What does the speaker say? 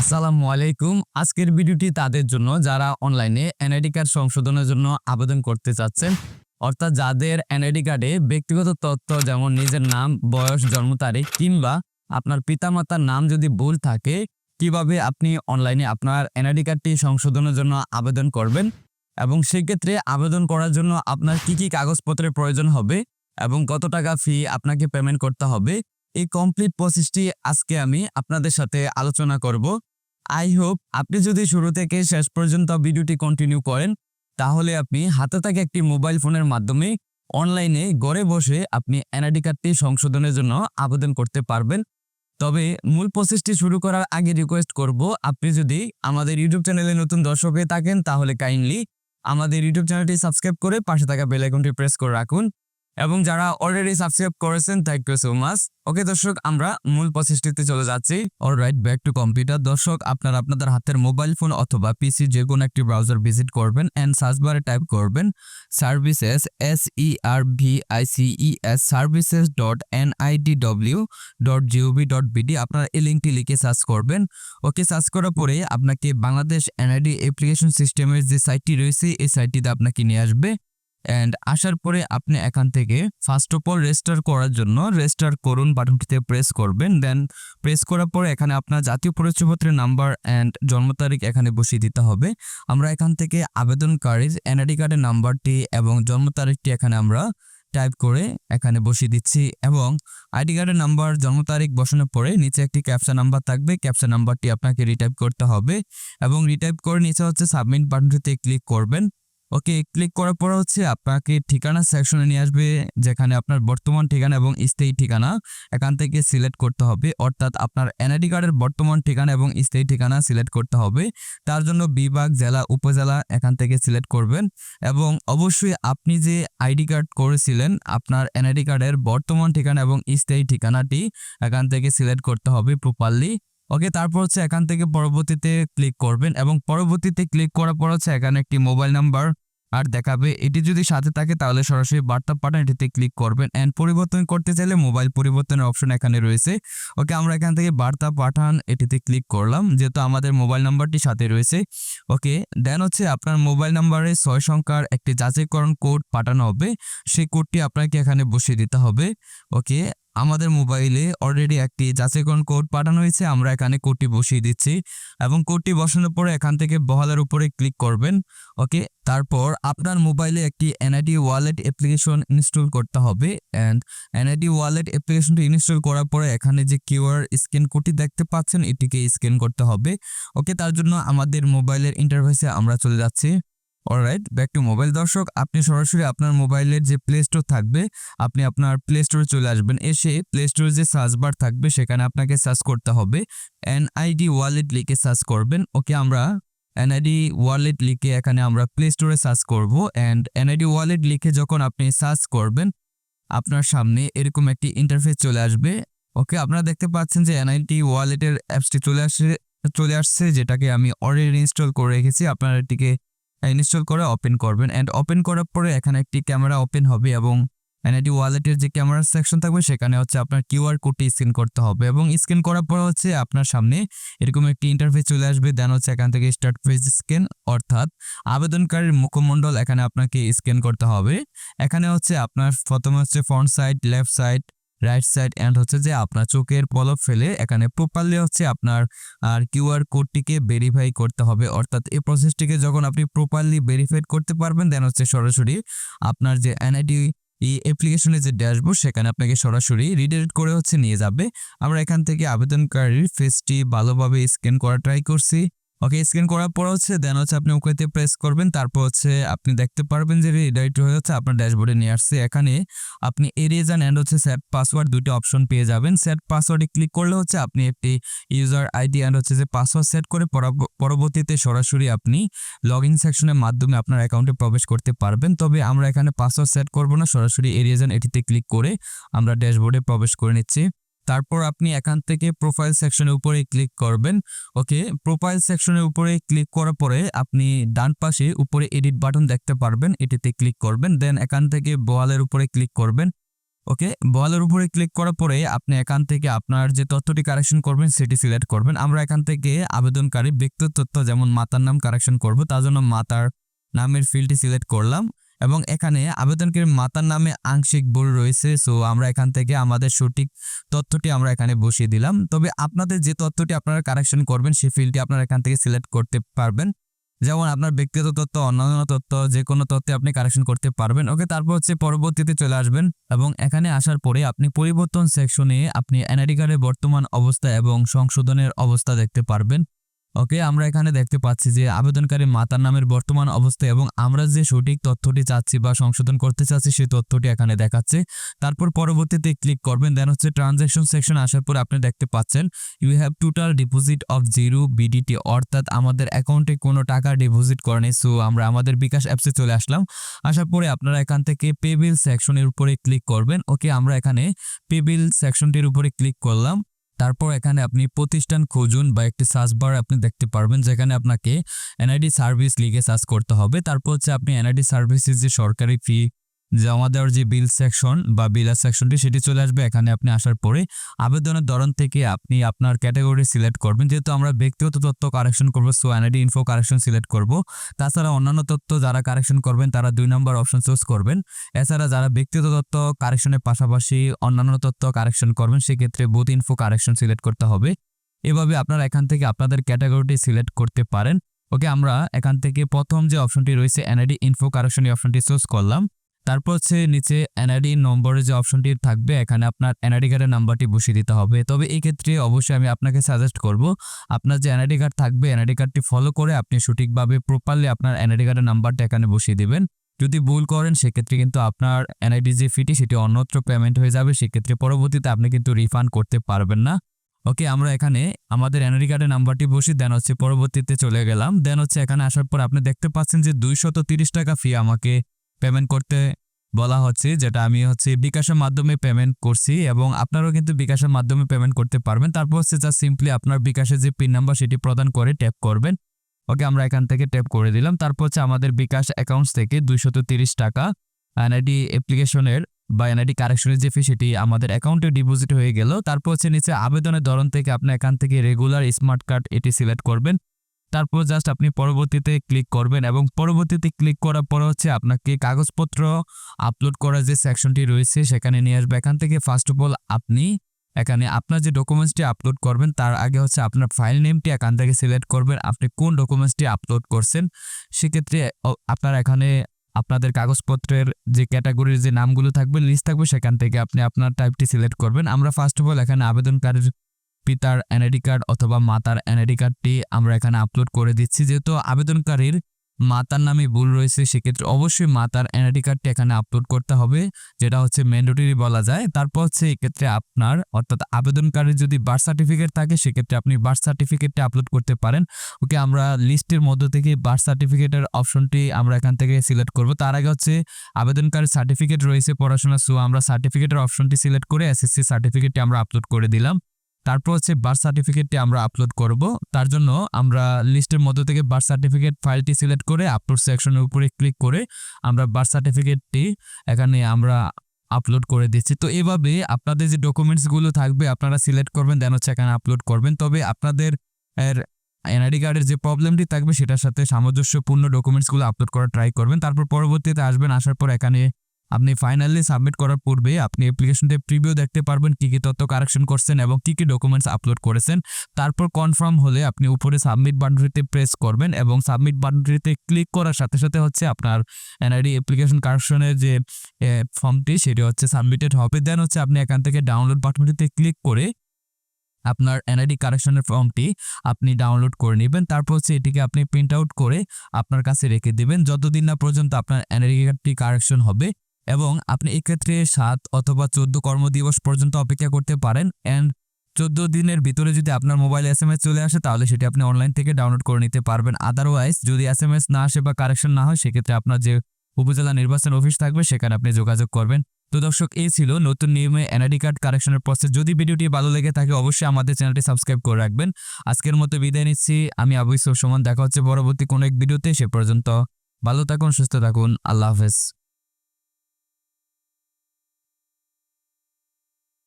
আসসালামু আলাইকুম। আজকের ভিডিওটি তাদের জন্য যারা অনলাইনে এনআইডি কার্ড সংশোধনের জন্য আবেদন করতে চাচ্ছেন, অর্থাৎ যাদের এনআইডি কার্ডে ব্যক্তিগত তথ্য যেমন নিজের নাম, বয়স, জন্ম তারিখ কিংবা আপনার পিতামাতার নাম যদি ভুল থাকে, কীভাবে আপনি অনলাইনে আপনার এনআইডি কার্ডটি সংশোধনের জন্য আবেদন করবেন এবং সেক্ষেত্রে আবেদন করার জন্য আপনার কি কি কাগজপত্রের প্রয়োজন হবে এবং কত টাকা ফি আপনাকে পেমেন্ট করতে হবে, এই কমপ্লিট প্রসেসটি আজকে আমি আপনাদের সাথে আলোচনা করব। আই হোপ আপনি যদি শুরু থেকে শেষ পর্যন্ত ভিডিওটি কন্টিনিউ করেন, তাহলে আপনি হাতে থাকা একটি মোবাইল ফোনের মাধ্যমে অনলাইনে ঘরে বসে আপনি এনআইডি কার্ডটি সংশোধনের জন্য আবেদন করতে পারবেন। তবে মূল প্রসেসটি শুরু করার আগে রিকোয়েস্ট করব, আপনি যদি আমাদের ইউটিউব চ্যানেলে নতুন দর্শক হয়ে থাকেন, তাহলে কাইন্ডলি আমাদের ইউটিউব চ্যানেলটি সাবস্ক্রাইব করে পাশে থাকা বেল আইকনটি প্রেস করে রাখুন। এবং যারা অলরেডি সাবস্ক্রাইব করেছেন thank you so much okay দর্শক, আমরা মূল প্রসেসটিতে চলে যাচ্ছি। অলরাইট ব্যাক টু কম্পিউটার দর্শক, আপনারা আপনাদের হাতের মোবাইল ফোন অথবা পিসি যে কোনো একটি ব্রাউজার ভিজিট করবেন অ্যান্ড সার্চ বারে টাইপ করবেন services S E R V I C E S services dot N I D W dot gov dot BD আপনারা এই লিঙ্কটি লিখে সার্চ করবেন। ওকে সার্চ করার পরে আপনাকে বাংলাদেশ এনআইডি অ্যাপ্লিকেশন সিস্টেমের যে সাইটটি রয়েছে, এই সাইটটিতে আপনাকে নিয়ে আসবে। অ্যান্ড আসার পরে আপনি এখান থেকে ফার্স্ট অফ অল রেজিস্টার করার জন্য রেজিস্টার করুন বাটনটিতে প্রেস করবেন। দেন প্রেস করার পরে এখানে আপনার জাতীয় পরিচয়পত্রের নাম্বার অ্যান্ড জন্ম তারিখ এখানে বসিয়ে দিতে হবে। আমরা এখান থেকে আবেদনকারীর এনআইডি কার্ডের নাম্বারটি এবং জন্ম তারিখটি এখানে আমরা টাইপ করে এখানে বসিয়ে দিচ্ছি এবং আইডি কার্ডের নাম্বার জন্ম তারিখ বসানোর পরে নিচে একটি ক্যাপচা নাম্বার থাকবে। ক্যাপচা নাম্বারটি আপনাকে রিটাইপ করতে হবে এবং রিটাইপ করে নিচে হচ্ছে সাবমিট বাটনটিতে ক্লিক করবেন। ওকে ক্লিক করার পর হচ্ছে আপনাকে ঠিকানা সেকশনে নিয়ে আসবে, যেখানে আপনার বর্তমান ঠিকানা এবং স্থায়ী ঠিকানা। এখান থেকে সিলেক্ট করতে হবে, অর্থাৎ আপনার এনআইডি কার্ডের বর্তমান ঠিকানা এবং স্থায়ী ঠিকানা সিলেক্ট করতে হবে। তার জন্য বিভাগ, জেলা, উপজেলা এখান থেকে সিলেক্ট করবেন। এবং অবশ্যই আপনি যে আইডি কার্ড করেছিলেন, আপনার এনআইডি কার্ডের বর্তমান ঠিকানা এবং স্থায়ী ঠিকানাটি এখান থেকে সিলেক্ট করতে হবে প্রপারলি ওকে তারপর হচ্ছে এখান থেকে পরবর্তীতে ক্লিক করবেন এবং পরবর্তীতে ক্লিক করার পর হচ্ছে এখানে একটি মোবাইল নাম্বার আর দেখাবে। এটি যদি সাথে থাকে, তাহলে সরাসরি বার্তা পাঠান। এটিতে ক্লিক করবেন অ্যান্ড পরিবর্তন করতে চাইলে মোবাইল পরিবর্তনের অপশন এখানে রয়েছে। ওকে আমরা এখান থেকে বার্তা পাঠান, এটিতে ক্লিক করলাম। যেহেতু আমাদের মোবাইল নাম্বারটি সাথে রয়েছে। ওকে দেন হচ্ছে আপনার মোবাইল নাম্বারে ছয় সংখ্যার একটি যাচাইকরণ কোড পাঠানো হবে। সেই কোডটি আপনাকে এখানে বসিয়ে দিতে হবে। ওকে আমাদের মোবাইলে অলরেডি একটি যাচাইকরণ কোড পাঠানো হয়েছে, আমরা এখানে কোডটি বসিয়ে দিচ্ছি এবং কোডটি বসানোর পরে এখান থেকে বহালের উপরে ক্লিক করবেন ওকে তারপর আপনার মোবাইলে একটি এনআইডি ওয়ালেট অ্যাপ্লিকেশন ইনস্টল করতে হবে অ্যান্ড এনআইডি ওয়ালেট অ্যাপ্লিকেশনটি ইনস্টল করার পরে এখানে যে কিউআর স্ক্যান কোডটি দেখতে পাচ্ছেন, এটিকে স্ক্যান করতে হবে ওকে তার জন্য আমাদের মোবাইলের ইন্টারফেসে আমরা চলে যাচ্ছি। অলরাইট ব্যাক টু মোবাইল দর্শক, আপনি সরাসরি আপনার মোবাইলের যে প্লে স্টোর থাকবে, আপনি আপনার প্লে স্টোরে চলে আসবেন। এসে প্লে স্টোরে যে সার্চ বার থাকবে, সেখানে আপনাকে সার্চ করতে হবে। এনআইডি ওয়ালেট লিখে সার্চ করবেন। ওকে আমরা এনআইডি ওয়ালেট লিখে এখানে আমরা প্লে স্টোরে সার্চ করব। অ্যান্ড এনআইডি ওয়ালেট লিখে যখন আপনি সার্চ করবেন, আপনার সামনে এরকম একটি ইন্টারফেস চলে আসবে। ওকে আপনারা দেখতে পাচ্ছেন যে এনআইটি ওয়ালেটের অ্যাপসটি চলে আসে, চলে আসছে, যেটাকে আমি অলরেডি ইনস্টল করে রেখেছি। আপনারা এটিকে ইনস্টল করে ওপেন করবেন অ্যান্ড ওপেন করার পরে এখানে একটি ক্যামেরা ওপেন হবে এবং এনআইডি ওয়ালেটের যে ক্যামেরা সেকশন থাকবে সেখানে হচ্ছে আপনার কিউআর কোডটি স্ক্যান করতে হবে এবং স্ক্যান করার পর হচ্ছে আপনার সামনে এরকম একটি ইন্টারফেস চলে আসবে দেন হচ্ছে এখান থেকে স্টার্ট পেজ স্ক্যান অর্থাৎ আবেদনকারীর মুখমণ্ডল এখানে আপনাকে স্ক্যান করতে হবে। এখানে হচ্ছে আপনার প্রথমে হচ্ছে front side left side right side and হচ্ছে যে আপনার চোখের পলক ফেলে এখানে প্রপারলি হচ্ছে আপনার, আর কিউআর কোডটিকে ভেরিফাই করতে হবে। অর্থাৎ এই প্রসেসটিকে যখন আপনি প্রপারলি ভেরিফাইড করতে পারবেন দেন হচ্ছে সরাসরি আপনার যে এনআইডি এই অ্যাপ্লিকেশনের যে ড্যাশবোর্ড সেখানে আপনাকে সরাসরি রিডাইরেক্ট করে হচ্ছে নিয়ে যাবে। আমরা এখান থেকে আবেদনকারীর ফেসটি ভালোভাবে স্ক্যান করা ট্রাই করছি। ওকে স্ক্যান করার পর হচ্ছে দেন হচ্ছে আপনি ওকেতে প্রেস করবেন। তারপর হচ্ছে আপনি দেখতে পারবেন যে রিডাইরেক্ট হয়ে হচ্ছে আপনার ড্যাশবোর্ডে নিয়ে আসছে। এখানে আপনি এরিয়াজান অ্যান্ড হচ্ছে সেট পাসওয়ার্ড দুটো অপশন পেয়ে যাবেন। সেট পাসওয়ার্ডে ক্লিক করলে হচ্ছে আপনি একটি ইউজার আইডি অ্যান্ড হচ্ছে যে পাসওয়ার্ড সেট করে পরব- পরবর্তীতে সরাসরি আপনি লগ ইন সেকশনের মাধ্যমে আপনার অ্যাকাউন্টে প্রবেশ করতে পারবেন। তবে আমরা এখানে পাসওয়ার্ড সেট করব না, সরাসরি এরিয়াজান এটিতে ক্লিক করে আমরা ড্যাশবোর্ডে প্রবেশ করে নিচ্ছি। তারপর আপনি এখান থেকে প্রোফাইল সেকশনের উপরে ক্লিক করবেন। ওকে প্রোফাইল সেকশনের উপরে ক্লিক করার পরে আপনি ডান পাশে উপরে এডিট বাটন দেখতে পারবেন, এটিতে ক্লিক করবেন। দেন এখান থেকে বোয়ালের উপরে ক্লিক করবেন। ওকে বলের উপরে ক্লিক করার পরে আপনি এখান থেকে আপনার যে তথ্যটি কারেকশন করবেন, সেটি সিলেক্ট করবেন। আমরা এখান থেকে আবেদনকারী ব্যক্তিগত তথ্য যেমন মাতার নাম কারেকশন করব, তার জন্য মাতার নামের ফিল্ডটি সিলেক্ট করলাম। এবং এখানে আবেদনকারী মাতার নামে আংশিক ভুল রয়েছে সো আমরা এখান থেকে আমাদের সঠিক তথ্যটি আমরা এখানে বসিয়ে দিলাম। তবে আপনাদের যে তথ্যটি আপনারা কারেকশন করবেন, সেই ফিল্ডটি আপনারা এখান থেকে সিলেক্ট করতে পারবেন। যেমন আপনার ব্যক্তিগত তথ্য, অন্যান্য তথ্য, যে কোনো তথ্যে আপনি কারেকশন করতে পারবেন। ওকে তারপর হচ্ছে পরবর্তীতে চলে আসবেন এবং এখানে আসার পরে আপনি পরিবর্তন সেকশনে আপনি এনআইডি কার্ডের বর্তমান অবস্থা এবং সংশোধনের অবস্থা দেখতে পারবেন। ওকে আমরা এখানে দেখতে পাচ্ছি যে আবেদনকারী মাতার নামের বর্তমান অবস্থা এবং আমরা যে সঠিক তথ্যটি চাচ্ছি বা সংশোধন করতে চাচ্ছি সেই তথ্যটি এখানে দেখাচ্ছে। তারপর পরবর্তীতে ক্লিক করবেন দেন হচ্ছে ট্রানজ্যাকশন সেকশন আসার পর আপনি দেখতে পাচ্ছেন you have total deposit of zero BDT অর্থাৎ আমাদের অ্যাকাউন্টে কোনো টাকা ডিপোজিট করেনি সো আমরা আমাদের বিকাশ অ্যাপসে চলে আসলাম। আসার পরে আপনারা এখান থেকে পেবিল সেকশনের উপরে ক্লিক করবেন। ওকে আমরা এখানে পেবিল সেকশনটির উপরে ক্লিক করলাম। তারপর এখানে আপনি প্রতিষ্ঠান খুঁজুন বা একটি সার্চ বার আপনি দেখতে পারবেন যেখানে আপনাকে এনআইডি সার্ভিস লিগে সার্চ করতে হবে। তারপর হচ্ছে আপনি এনআইডি সার্ভিসের যে সরকারি ফি জমা দেওয়ার যে বিল সেকশন বা বিলার সেকশনটি সেটি চলে আসবে। এখানে আপনি আসার পরে আবেদনের ধরন থেকে আপনি আপনার ক্যাটাগরি সিলেক্ট করবেন। যেহেতু আমরা ব্যক্তিগত তথ্য কারেকশন করব so NID info correction select করব। তাছাড়া অন্যান্য তথ্য যারা কারেকশন করবেন, তারা দুই নম্বর অপশন চুজ করবেন। এছাড়া যারা ব্যক্তিগত তথ্য কারেকশনের পাশাপাশি অন্যান্য তথ্য কারেকশন করবেন, সেক্ষেত্রে বুথ ইনফো কারেকশন সিলেক্ট করতে হবে। এভাবে আপনারা এখান থেকে আপনাদের ক্যাটাগরিটি সিলেক্ট করতে পারেন। ওকে আমরা এখান থেকে প্রথম যে অপশনটি রয়েছে এনআইডি ইনফো কারেকশন এই অপশনটি চুজ করলাম। তারপর হচ্ছে নিচে এনআইডি নম্বরের যে অপশনটি থাকবে, এখানে আপনার এনআইডি কার্ডের নাম্বারটি বসিয়ে দিতে হবে। তবে এই ক্ষেত্রে অবশ্যই আমি আপনাকে সাজেস্ট করব, আপনার যে এনআইডি কার্ড থাকবে এনআইডি কার্ডটি ফলো করে আপনি সঠিকভাবে প্রপারলি আপনার এনআইডি কার্ডের নাম্বারটা এখানে বসিয়ে দিবেন। যদি ভুল করেন, সেক্ষেত্রে কিন্তু আপনার এনআইডি যে ফিটি সেটি অন্যত্র পেমেন্ট হয়ে যাবে। সেক্ষেত্রে পরবর্তীতে আপনি কিন্তু রিফান্ড করতে পারবেন না। ওকে আমরা এখানে আমাদের এনআইডি কার্ডের নাম্বারটি বসি দেন হচ্ছে পরবর্তীতে চলে গেলাম। দেন হচ্ছে এখানে আসার পর আপনি দেখতে পাচ্ছেন যে দুইশত টাকা ফি আমাকে পেমেন্ট করতে বলা হচ্ছে, যেটা আমি হচ্ছে বিকাশের মাধ্যমে পেমেন্ট করছি এবং আপনারাও কিন্তু বিকাশের মাধ্যমে পেমেন্ট করতে পারবেন। তারপর হচ্ছে যা সিম্পলি আপনার বিকাশের যে পিন নাম্বার সেটি প্রদান করে ট্যাপ করবেন। ওকে আমরা এখান থেকে ট্যাপ করে দিলাম। তারপর হচ্ছে আমাদের বিকাশ অ্যাকাউন্টস থেকে দুইশত তিরিশ টাকা এনআইডি অ্যাপ্লিকেশনের বা এনআইডি কারেকশনের যে ফি সেটি আমাদের অ্যাকাউন্টে ডিপোজিট হয়ে গেল। তারপর হচ্ছে নিচে আবেদনের ধরন থেকে আপনি এখান থেকে রেগুলার স্মার্ট কার্ড এটি সিলেক্ট করবেন। তারপর জাস্ট আপনি পরবর্তীতে ক্লিক করবেন এবং পরবর্তীতে ক্লিক করার পর হচ্ছে আপনাকে কাগজপত্র আপলোড করার যে সেকশনটি রয়েছে সেখানে নিয়ে আসবে। এখান থেকে ফার্স্ট অফ অল আপনি এখানে আপনার যে ডকুমেন্টসটি আপলোড করবেন তার আগে হচ্ছে আপনার ফাইল নেমটি এখান থেকে সিলেক্ট করবেন। আপনি কোন ডকুমেন্টসটি আপলোড করছেন সেক্ষেত্রে আপনার এখানে আপনাদের কাগজপত্রের যে ক্যাটাগরির যে নামগুলো থাকবে লিস্ট থাকবে সেখান থেকে আপনি আপনার টাইপটি সিলেক্ট করবেন। আমরা ফার্স্ট অফ অল এখানে আবেদনকারীর পিতার এনআইডি কার্ড অথবা মাতার এনআইডি কার্ডটি আমরা এখানে আপলোড করে দিচ্ছি। যেহেতু আবেদনকারীর মাতার নামে ভুল রয়েছে, সেক্ষেত্রে অবশ্যই মাতার এনআইডি কার্ডটি এখানে আপলোড করতে হবে, যেটা হচ্ছে ম্যান্ডেটরি বলা যায়। তারপর হচ্ছে এক্ষেত্রে আপনার, অর্থাৎ আবেদনকারীর যদি বার্থ সার্টিফিকেট থাকে, সেক্ষেত্রে আপনি বার্থ সার্টিফিকেটটি আপলোড করতে পারেন। ওকে, আমরা লিস্টের মধ্য থেকে বার্থ সার্টিফিকেটের অপশনটি আমরা এখান থেকে সিলেক্ট করব। তার আগে হচ্ছে আবেদনকারীর সার্টিফিকেট রয়েছে পড়াশোনা সো আমরা সার্টিফিকেটের অপশনটি সিলেক্ট করে এসএসসি সার্টিফিকেটটি আমরা আপলোড করে দিলাম। তারপর হচ্ছে বার্থ সার্টিফিকেটটি আমরা আপলোড করব। তার জন্য আমরা লিস্টের মধ্য থেকে বার্থ সার্টিফিকেট ফাইলটি সিলেক্ট করে আপলোড সেকশনের উপরে ক্লিক করে আমরা বার্থ সার্টিফিকেটটি এখানে আমরা আপলোড করে দিচ্ছি। তো এভাবে আপনাদের যে ডকুমেন্টসগুলো থাকবে আপনারা সিলেক্ট করবেন দেন হচ্ছে এখানে আপলোড করবেন। তবে আপনাদের এর এনআইডি কার্ডের যে প্রবলেমটি থাকবে, সেটার সাথে সামঞ্জস্যপূর্ণ ডকুমেন্টসগুলো আপলোড করার ট্রাই করবেন। তারপর পরবর্তীতে আসবেন, আসার পর এখানে আপনি ফাইনালি সাবমিট করার পূর্বে আপনি অ্যাপ্লিকেশনতে প্রিভিউ দেখতে পারবেন কী কী তথ্য কারেকশন করছেন এবং কী কী ডকুমেন্টস আপলোড করেছেন। তারপর কনফার্ম হলে আপনি উপরে সাবমিট বাটনটিতে প্রেস করবেন এবং সাবমিট বাটনটিতে ক্লিক করার সাথে সাথে হচ্ছে আপনার এনআইডি অ্যাপ্লিকেশন কারেকশনের যে ফর্মটি সেটি হচ্ছে সাবমিটেড হবে। দেন হচ্ছে আপনি এখান থেকে ডাউনলোড বাটনটিতে ক্লিক করে আপনার এনআইডি কারেকশনের ফর্মটি আপনি ডাউনলোড করে নেবেন। তারপর হচ্ছে এটিকে আপনি প্রিন্ট আউট করে আপনার কাছে রেখে দেবেন। যতদিন না পর্যন্ত আপনার এনআইডি কার্ডটি কারেকশন হবে এবং আপনি এক্ষেত্রে সাত অথবা চোদ্দ কর্মদিবস পর্যন্ত অপেক্ষা করতে পারেন। অ্যান্ড চোদ্দ দিনের ভিতরে যদি আপনার মোবাইল এস এম এস চলে আসে, তাহলে সেটি আপনি অনলাইন থেকে ডাউনলোড করে নিতে পারবেন। আদারওয়াইজ যদি এস এম এস না আসে বা কারেকশন না হয়, সেক্ষেত্রে আপনার যে উপজেলা নির্বাচন অফিস থাকবে, সেখানে আপনি যোগাযোগ করবেন। তো দর্শক, এই ছিল নতুন নিয়মে এনআইডি কার্ড কারেকশনের প্রসেস যদি ভিডিওটি ভালো লেগে থাকে, অবশ্যই আমাদের চ্যানেলটি সাবস্ক্রাইব করে রাখবেন। আজকের মতো বিদায় নিচ্ছি। আমি আবু সমান, দেখা হচ্ছে পরবর্তী কোনো এক ভিডিওতে। সে পর্যন্ত ভালো থাকুন, সুস্থ থাকুন। আল্লাহ হাফেজ।